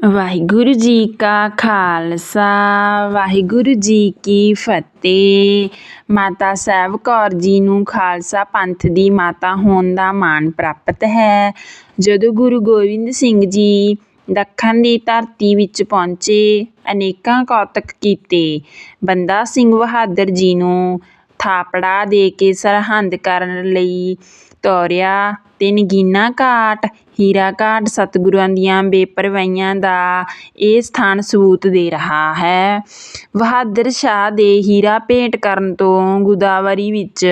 ਵਾਹਿਗੁਰੂ ਜੀ ਕਾ ਖਾਲਸਾ, ਵਾਹਿਗੁਰੂ ਜੀ ਕੀ ਫਤਿਹ। ਮਾਤਾ ਸਾਹਿਬ ਕੌਰ ਜੀ ਨੂੰ ਖਾਲਸਾ ਪੰਥ ਦੀ ਮਾਤਾ ਹੋਣ ਦਾ ਮਾਣ ਪ੍ਰਾਪਤ ਹੈ। ਜਦੋਂ ਗੁਰੂ ਗੋਬਿੰਦ ਸਿੰਘ ਜੀ ਦੱਖਣ ਦੀ ਧਰਤੀ ਵਿੱਚ ਪਹੁੰਚੇ, ਅਨੇਕਾਂ ਕੌਤਕ ਕੀਤੇ। ਬੰਦਾ ਸਿੰਘ ਬਹਾਦਰ ਜੀ ਨੂੰ ਥਾਪੜਾ ਦੇ ਕੇ ਸਰਹੰਦ ਕਰਨ ਲਈ ਤੋਰਿਆ। ਅਤੇ ਨਗੀਨਾ ਘਾਟ ਹੀਰਾ ਘਾਟ ਸਤਿਗੁਰਾਂ ਦੀਆਂ ਬੇਪਰਵਾਹੀਆਂ ਦਾ ਇਹ ਸਥਾਨ ਸਬੂਤ ਦੇ ਰਿਹਾ ਹੈ। ਬਹਾਦਰ ਸ਼ਾਹ ਦੇ ਹੀਰਾ ਭੇਟ ਕਰਨ ਤੋਂ ਗੋਦਾਵਰੀ ਵਿੱਚ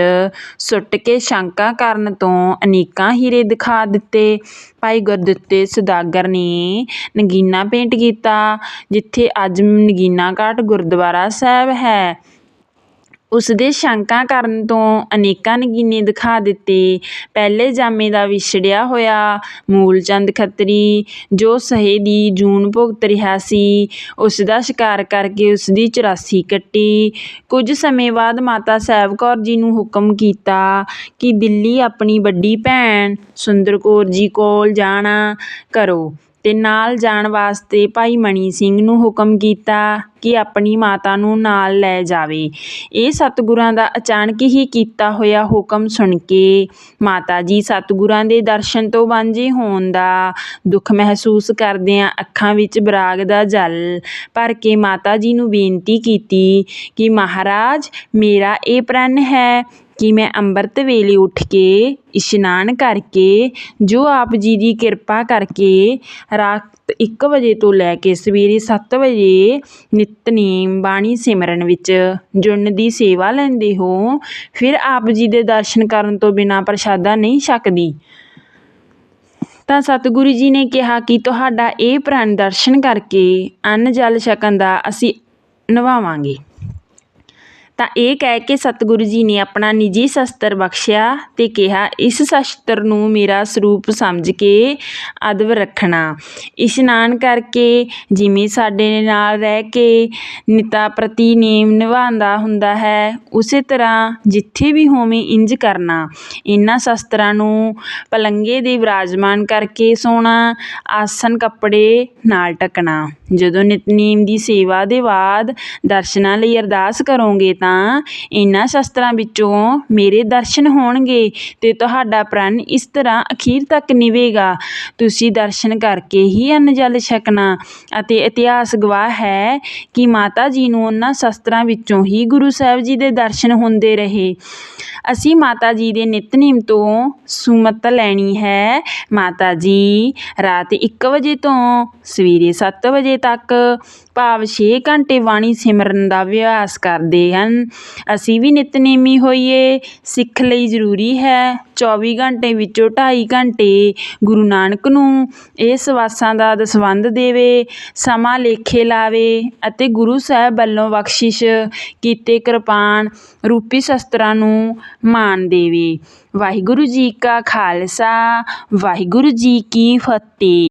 ਸੁੱਟ ਕੇ ਸ਼ੰਕਾ ਕਰਨ ਤੋਂ ਅਨੇਕਾਂ ਹੀਰੇ ਦਿਖਾ ਦਿੱਤੇ। ਭਾਈ ਗੁਰਦਿੱਤੇ ਸੁਦਾਗਰ ਨੇ ਨਗੀਨਾ ਭੇਟ ਕੀਤਾ, ਜਿੱਥੇ ਅੱਜ ਨਗੀਨਾ ਘਾਟ ਗੁਰਦੁਆਰਾ ਸਾਹਿਬ ਹੈ। ਉਸ ਦੇ ਸ਼ੰਕਾ ਕਰਨ ਤੋਂ ਅਨੇਕਾਂ ਨਗੀਨੇ ਦਿਖਾ ਦਿੱਤੇ। ਪਹਿਲੇ ਜਾਮੇ ਦਾ ਵਿਛੜਿਆ ਹੋਇਆ ਮੂਲ ਚੰਦ ਖੱਤਰੀ, ਜੋ ਸਹੇ ਦੀ ਜੂਨ ਭੁਗਤ ਰਿਹਾ ਸੀ ਉਸ ਦਾ ਸ਼ਿਕਾਰ ਕਰਕੇ ਉਸ ਦੀ ਚੁਰਾਸੀ ਕੱਟੀ। ਕੁਝ ਸਮੇਂ ਬਾਅਦ ਮਾਤਾ ਸਾਹਿਬ ਕੌਰ ਜੀ ਨੂੰ ਹੁਕਮ ਕੀਤਾ ਕਿ ਦਿੱਲੀ ਆਪਣੀ ਵੱਡੀ ਭੈਣ ਸੁੰਦਰ ਕੌਰ ਜੀ ਕੋਲ ਜਾਣਾ ਕਰੋ। ਤੇ ਨਾਲ ਜਾਣ ਵਾਸਤੇ ਭਾਈ ਮਣੀ ਸਿੰਘ ਨੂੰ ਹੁਕਮ ਕੀਤਾ ਕਿ ਆਪਣੀ ਮਾਤਾ ਨੂੰ ਨਾਲ ਲੈ ਜਾਵੇ। ਇਹ ਸਤਿਗੁਰਾਂ ਦਾ ਅਚਾਨਕ ਹੀ ਕੀਤਾ ਹੋਇਆ ਹੁਕਮ ਸੁਣ ਕੇ ਮਾਤਾ ਜੀ ਸਤਿਗੁਰਾਂ ਦੇ ਦਰਸ਼ਨ ਤੋਂ ਵਾਂਝੇ ਹੋਣ ਦਾ ਦੁੱਖ ਮਹਿਸੂਸ ਕਰਦਿਆਂ ਅੱਖਾਂ ਵਿੱਚ ਬਰਾਗ ਦਾ ਜਲ ਭਰ ਕੇ ਮਾਤਾ ਜੀ ਨੂੰ ਬੇਨਤੀ ਕੀਤੀ ਕਿ ਮਹਾਰਾਜ, ਮੇਰਾ ਇਹ ਪ੍ਰਣ ਹੈ ਕਿ ਮੈਂ ਅੰਮ੍ਰਿਤ ਵੇਲੇ ਉੱਠ ਕੇ ਇਸ਼ਨਾਨ ਕਰਕੇ, ਜੋ ਆਪ ਜੀ ਦੀ ਕਿਰਪਾ ਕਰਕੇ ਰਾਤ ਇੱਕ ਵਜੇ ਤੋਂ ਲੈ ਕੇ ਸਵੇਰੇ ਸੱਤ ਵਜੇ ਨਿਤਨੇਮ ਬਾਣੀ ਸਿਮਰਨ ਵਿੱਚ ਜੁੜਨ ਦੀ ਸੇਵਾ ਲੈਂਦੇ ਹੋ, ਫਿਰ ਆਪ ਜੀ ਦੇ ਦਰਸ਼ਨ ਕਰਨ ਤੋਂ ਬਿਨਾਂ ਪ੍ਰਸ਼ਾਦਾ ਨਹੀਂ ਛਕਦੀ। ਤਾਂ ਸਤਿਗੁਰੂ ਜੀ ਨੇ ਕਿਹਾ ਕਿ ਤੁਹਾਡਾ ਇਹ ਪ੍ਰਣ ਦਰਸ਼ਨ ਕਰਕੇ ਅੰਨ ਜਲ ਛਕਣ ਦਾ ਅਸੀਂ ਨਿਭਾਵਾਂਗੇ। ਤਾਂ ਇਹ ਕਹਿ ਕੇ ਸਤਿਗੁਰੂ ਜੀ ਨੇ ਆਪਣਾ ਨਿੱਜੀ ਸ਼ਸਤਰ ਬਖਸ਼ਿਆ ਤੇ ਕਿਹਾ, ਇਸ ਸ਼ਸਤਰ ਨੂੰ ਮੇਰਾ ਸਰੂਪ ਸਮਝ ਕੇ ਅਦਬ ਰੱਖਣਾ। ਇਸ਼ਨਾਨ ਕਰਕੇ ਜਿਵੇਂ ਸਾਡੇ ਨਾਲ ਰਹਿ ਕੇ ਨਿਤਾ ਪ੍ਰਤੀ ਨੇਮ ਨਿਭਾਉਂਦਾ ਹੁੰਦਾ ਹੈ, ਉਸੇ ਤਰ੍ਹਾਂ ਜਿੱਥੇ ਵੀ ਹੋਵੇਂ ਇੰਜ ਕਰਨਾ। ਇਹਨਾਂ ਸ਼ਸਤਰਾਂ ਨੂੰ ਪਲੰਗੇ ਦੇ ਵਿਰਾਜਮਾਨ ਕਰਕੇ ਸੋਣਾ ਆਸਨ ਕੱਪੜੇ ਨਾਲ ਟਕਣਾ ਜਦੋਂ ਨਿਤਨੇਮ ਦੀ ਸੇਵਾ ਦੇ ਬਾਅਦ ਦਰਸ਼ਨਾਂ ਲਈ ਅਰਦਾਸ ਕਰੋਗੇ ਤਾਂ ਇਹਨਾਂ ਸ਼ਸਤਰਾਂ ਵਿੱਚੋਂ ਮੇਰੇ ਦਰਸ਼ਨ ਹੋਣਗੇ ਤੇ ਤੁਹਾਡਾ ਪ੍ਰਣ ਇਸ ਤਰ੍ਹਾਂ ਅਖੀਰ ਤੱਕ ਨਿਵੇਗਾ। ਤੁਸੀਂ ਦਰਸ਼ਨ ਕਰਕੇ ਹੀ ਅੰਨ ਜਲ ਛਕਣਾ ਅਤੇ ਇਤਿਹਾਸ ਗਵਾਹ ਹੈ ਕਿ ਮਾਤਾ ਜੀ ਨੂੰ ਉਹਨਾਂ ਸ਼ਸਤਰਾਂ ਵਿੱਚੋਂ ਹੀ ਗੁਰੂ ਸਾਹਿਬ ਜੀ ਦੇ ਦਰਸ਼ਨ ਹੁੰਦੇ ਰਹੇ। ਅਸੀਂ ਮਾਤਾ ਜੀ ਦੇ ਨਿਤਨੇਮ ਤੋਂ ਸੁਮਤ ਲੈਣੀ ਹੈ। ਮਾਤਾ ਜੀ, ਰਾਤ 1 ਵਜੇ ਤੋਂ ਸਵੇਰੇ 7 ਵਜੇ ਤੱਕ ਭਾਵ 6 ਘੰਟੇ ਬਾਣੀ ਸਿਮਰਨ ਦਾ ਅਭਿਆਸ ਕਰਦੇ ਹਨ। ਅਸੀਂ ਵੀ ਨਿਤਨੇਮੀ ਹੋਈਏ, ਸਿੱਖ ਲਈ ਜ਼ਰੂਰੀ ਹੈ। 24 ਘੰਟੇ ਵਿੱਚੋਂ 2.5 ਘੰਟੇ ਗੁਰੂ ਨਾਨਕ ਨੂੰ ਇਹ ਸਵਾਸਾਂ ਦਾ ਦਸਵੰਧ ਦੇਵੇ, ਸਮਾਂ ਲੇਖੇ ਲਾਵੇ ਅਤੇ ਗੁਰੂ ਸਾਹਿਬ ਵੱਲੋਂ ਬਖਸ਼ਿਸ਼ ਕੀਤੇ ਕਿਰਪਾਨ ਰੂਪੀ ਸ਼ਸਤਰਾਂ ਨੂੰ ਮਾਣ ਦੇਵੇ। ਵਾਹਿਗੁਰੂ ਜੀ ਕਾ ਖਾਲਸਾ, ਵਾਹਿਗੁਰੂ ਜੀ ਕੀ ਫਤਿਹ।